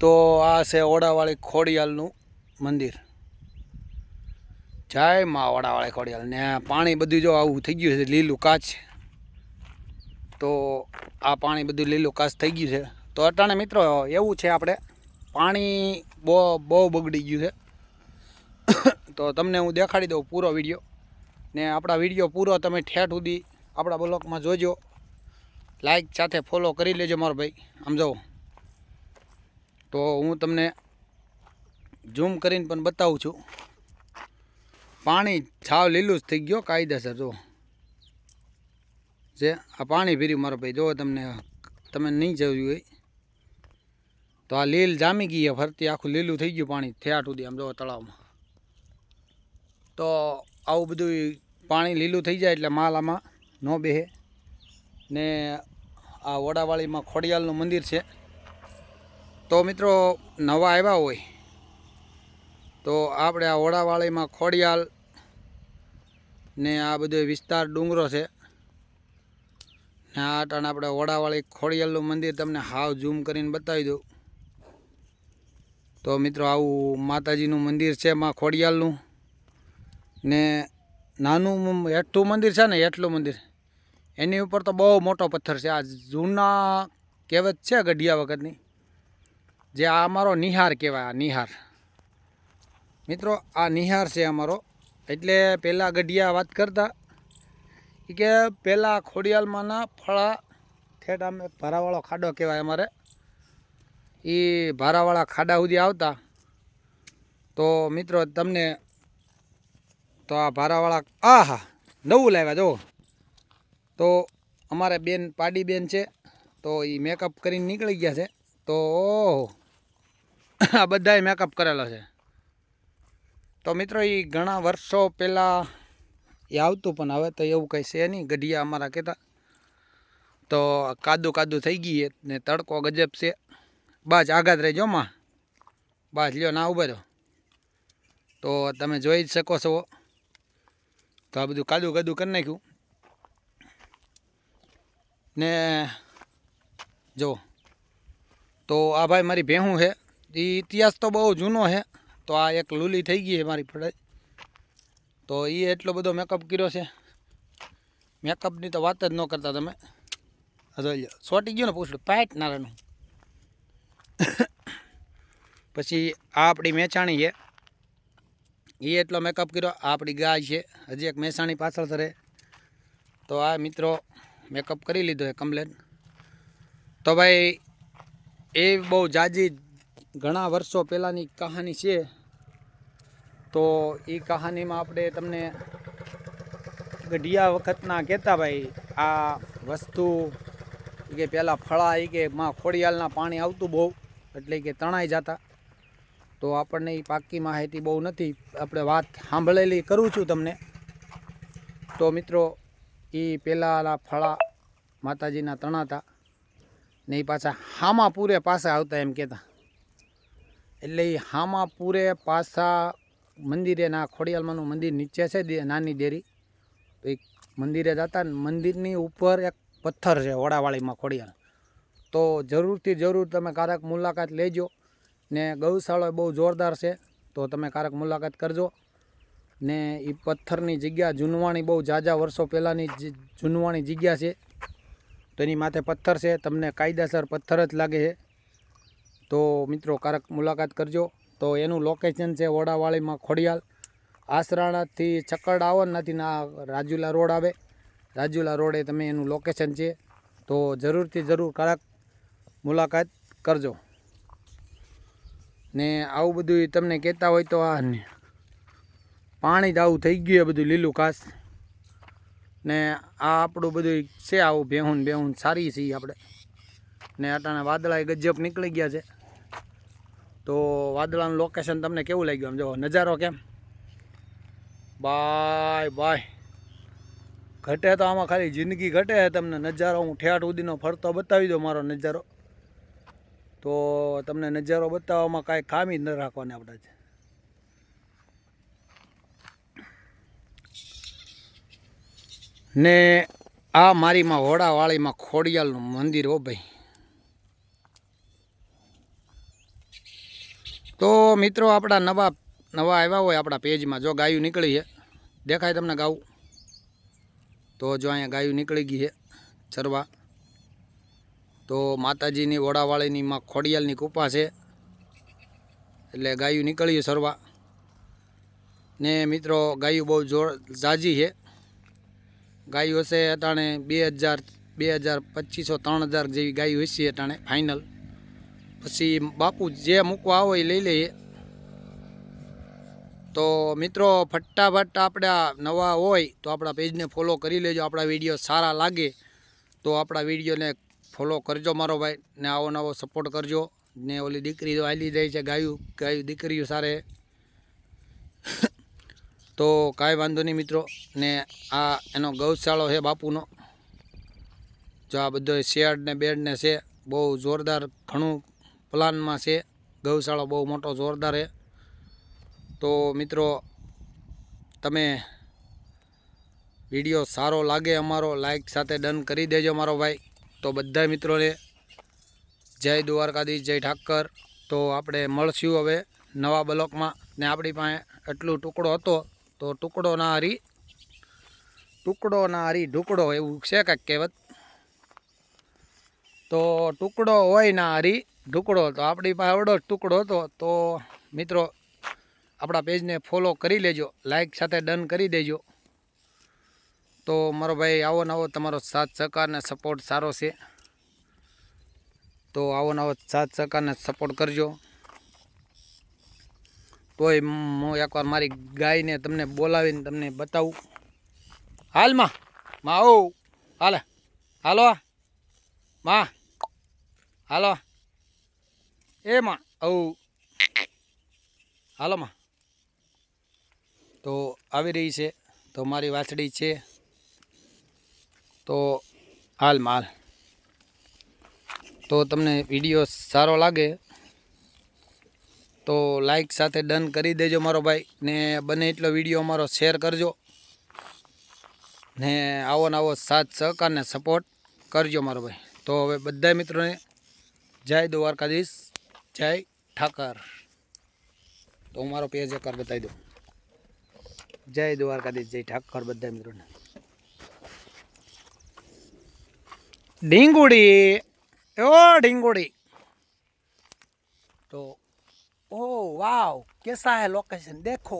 તો આ છે ઓડાવાળી ખોડિયાલનું મંદિર. જય માં ઓડાવાળી ખોડિયાલ. ને પાણી બધું જો આવું થઈ ગયું છે, લીલું કાચ. તો આ પાણી બધું લીલું કાચ થઈ ગયું છે. તો અટાણે મિત્રો, એવું છે આપણે. પાણી બહુ બહુ બગડી ગયું છે. તો તમને હું દેખાડી દઉં પૂરો વીડિયો. ને આપણા વીડિયો પૂરો તમે ઠેઠ સુધી આપણા બ્લોકમાં જોજો. લાઈક સાથે ફોલો કરી લેજો મારો ભાઈ. આમ જાઓ. તો હું તમને ઝૂમ કરીને પણ બતાવું છું. પાણી છાવ લીલું જ થઈ ગયો, કાયદેસર જો જે આ પાણી ફેર્યું મારો ભાઈ જો તમને, તમે નહીં જોયું હોય. તો આ લીલ જામી ગઈ ફરતી આખું લીલું થઈ ગયું પાણી, થયા સુધી આમ જો તળાવમાં. તો આવું બધું પાણી લીલું થઈ જાય એટલે માલ આમાં ન બેહે. ને આ વડાવાળીમાં ખોડિયાલનું મંદિર છે. તો મિત્રો, નવા આવ્યા હોય. તો આપણે આ ઓળાવાળીમાં ખોડિયાલ ને આ બધો વિસ્તાર ડુંગરો છે. ને આ ટાણે આપણે ઓળાવાળી ખોડિયાલનું મંદિર તમને હાવ ઝૂમ કરીને બતાવી દઉં. તો મિત્રો, આવું માતાજીનું મંદિર છે માં ખોડિયાલનું. ને નાનું એટલું મંદિર છે ને, એટલું મંદિર. એની ઉપર તો બહુ મોટો પથ્થર છે. આ જૂના કહેવત છે ગઢિયા વખતની. જે આ અમારો નિહાર કહેવાય, આ નિહાર. મિત્રો, આ નિહાર છે અમારો. એટલે પહેલાં ગઢિયા વાત કરતા કે પહેલાં ખોડિયાલમાંના ફળા, ઠેઠ અમે ભારાવાળો ખાડો કહેવાય અમારે. એ ભારાવાળા ખાડા સુધી આવતા. તો મિત્રો, તમને તો આ ભારાવાળા આ હા નવું લાવ્યા જો તો અમારે બેન પાડી બેન છે. તો એ મેકઅપ કરીને નીકળી ગયા છે. તો આ બધાએ મેકઅપ કરેલો છે. તો મિત્રો એ ઘણા વર્ષો પહેલાં એ આવતું, પણ હવે તો એવું કંઈ છે નહીં. ગઢિયા અમારા કહેતા. તો કાદુ કાદુ થઈ ગઈ ને તડકો ગજબ છે. બાજ આઘાત રહેજો માં. બાજ લ્યો ના ઊભા તો તમે જોઈ જ શકો છો. તો આ બધું કાદુ કાદુ કરી નાખ્યું. ને જો તો આ ભાઈ મારી ભેહું છે. એ ઇતિહાસ તો બહુ જૂનો છે. તો આ એક લૂલી થઈ ગઈ છે મારી ફળે તો એ એટલો બધો મેકઅપ કર્યો છે. મેકઅપની તો વાત જ ન કરતા તમે. સોટી ગયો ને પૂછડું. પાઇટ નારાનું પછી આ આપણી મેચાણી છે. એ એટલો મેકઅપ કર્યો. આ આપણી ગાય છે. હજી એક મહેસાણી પાછળ સરે તો આ મિત્રો મેકઅપ કરી લીધો છે કમ્પ્લેટ તો ભાઈ એ બહુ જાજી ઘણા વર્ષો પહેલાંની કહાની છે. તો એ કહાનીમાં આપણે તમને ગઢિયા વખતના કહેતા ભાઈ, આ વસ્તુ કે પહેલાં ફળા એ કે માં ખોડિયાલના પાણી આવતું બહુ, એટલે કે તણાઈ જતા. તો આપણને એ પાકી માહિતી બહુ નથી. આપણે વાત સાંભળેલી કરું છું તમને. તો મિત્રો એ પહેલાં ફળા માતાજીના તણાતા. ને એ પાછા હામા પૂરે પાછા આવતા એમ કહેતા. એટલે એ હામા પૂરે પાછા મંદિરે ના મંદિર નીચે છે નાની દેરી. તો એ મંદિરે જતા ને મંદિરની ઉપર એક પથ્થર છે વડાવાળીમાં ખોડિયાલ. તો જરૂરથી જરૂર તમે કારક મુલાકાત લેજો ને ગૌશાળા બહુ જોરદાર છે, તો તમે કારક મુલાકાત કરજો. ને એ પથ્થરની જગ્યા જૂનવાણી બહુ ઝાઝા વર્ષો પહેલાંની જૂનવાણી જગ્યા છે. તો એની માથે પથ્થર છે. તમને કાયદેસર પથ્થર જ લાગે છે. તો મિત્રો, કારક મુલાકાત કરજો. તો એનું લોકેશન છે વડાવાળીમાં ખોડિયાલ. આસરાણાથી છક્કડ આવો નથી ના રાજુલા રોડ આવે. રાજુલા રોડે તમે એનું લોકેશન છે. તો જરૂરથી જરૂર કારક મુલાકાત કરજો. ને આવું બધું તમને કહેતા હોય તો આ પાણી જ આવું થઈ ગયું બધું લીલું ઘાસ. ને આ આપણું બધું છે, આવું બેહુન બેહુન સારી છીએ આપણે. ને અટાણે વાદળા ગજબ નીકળી ગયા છે. તો વાદળાનું લોકેશન તમને કેવું લાગ્યું? આમ જો, નજારો કેમ? બાય બાય ઘટે તો આમાં ખાલી જિંદગી ઘટે તમને નજારો. હું ઠેઠ સુધીનો ફરતો બતાવી દઉં મારો નજારો. તો તમને નજારો બતાવવામાં કાંઈ ખામી જ ન રાખવાની આપણે ને આ મારીમાં હોડાવાળીમાં ખોડિયાલનું મંદિર હો ભાઈ. તો મિત્રો, આપણા નવા નવા આવ્યા હોય આપણા પેજમાં. જો ગાયું નીકળી છે. દેખાય તમને ગાવું? તો જો અહીંયા ગાયું નીકળી ગઈ છે, ચરવા. તો માતાજીની વડાવાળીની માં ખોડિયાલની કૃપા છે. એટલે ગાયું નીકળ્યું સરવા ને મિત્રો, ગાયું બહુ જોર જાજી છે. ગાયું હશે અટાણે બે હજાર બે હજાર પચીસો, ત્રણ હજાર જેવી ગાયો હશે અટાણે ફાઇનલ પછી બાપુ જે મૂકવા આવો એ લઈ લઈએ. તો મિત્રો, ફટાફટ આપણા નવા હોય તો આપણા પેજને ફોલો કરી લેજો. આપણા વીડિયો સારા લાગે તો આપણા વિડીયોને ફોલો કરજો મારો ભાઈ ને આવો નવો સપોર્ટ કરજો. ને ઓલી દીકરી હાલી જાય છે ગાયું ગાયું દીકરીઓ સારે. તો કાંઈ વાંધો નહીં મિત્રો. ને આ એનો ગૌશાળો છે બાપુનો. જો આ બધો શેડ ને બેડ ને છે, બહુ જોરદાર ઘણું પ્લાનમાં છે. ગૌશાળો બહુ મોટો જોરદાર છે. તો મિત્રો, તમે વીડિયો સારો લાગે અમારો લાઇક સાથે ડન કરી દેજો મારો ભાઈ. તો બધા મિત્રોને જય દ્વારકાધીશ, જય ઠાકર. તો આપણે મળશું હવે નવા બ્લોકમાં. ને આપણી પાસે એટલું ટુકડો હતો તો ટુકડો ના હરી ટુકડો ના હરી ઢુકડો એવું છે કાંઈક કહેવત. તો ટુકડો હોય ના હરી ઢુકડો. તો આપણી પાસે આવડો જ ટુકડો હતો. તો મિત્રો, આપણા પેજને ફોલો કરી લેજો. લાઈક સાથે ડન કરી દેજો. તો મારો ભાઈ, આવો નવો તમારો સાથ, સહકાર ને સપોર્ટ સારો છે. તો આવો નવો સાથ સહકારને સપોર્ટ કરજો. તોય હું એકવાર મારી ગાયને તમને બોલાવીને તમને બતાવું. હાલમાં? માં ઓ હાલે. હાલો માં. હાલો એ માં. આવું. હાલો માં. તો આવી રહી છે. તો મારી વાછડી છે. તો હાલમાં હાલ. તો તમને વીડિયો સારો લાગે તો લાઈક સાથે ડન કરી દેજો મારો ભાઈ. ને બને એટલો વીડિયો અમારો શેર કરજો. ને આવો ને આવો સાથ સહકારને સપોર્ટ કરજો મારો ભાઈ. તો હવે બધા મિત્રોને જય દ્વારકાધીશ, જય ઠાકર. તો હું મારો પેજ એકવાર બતાવી દઉં. જય દ્વારકાધીશ, જય ઠાકર બધા મિત્રોને. ઢીંગુડી. ઓ ઢીંગુડી. तो ઓહ વાવ કેસા હે લોકેશન દેખો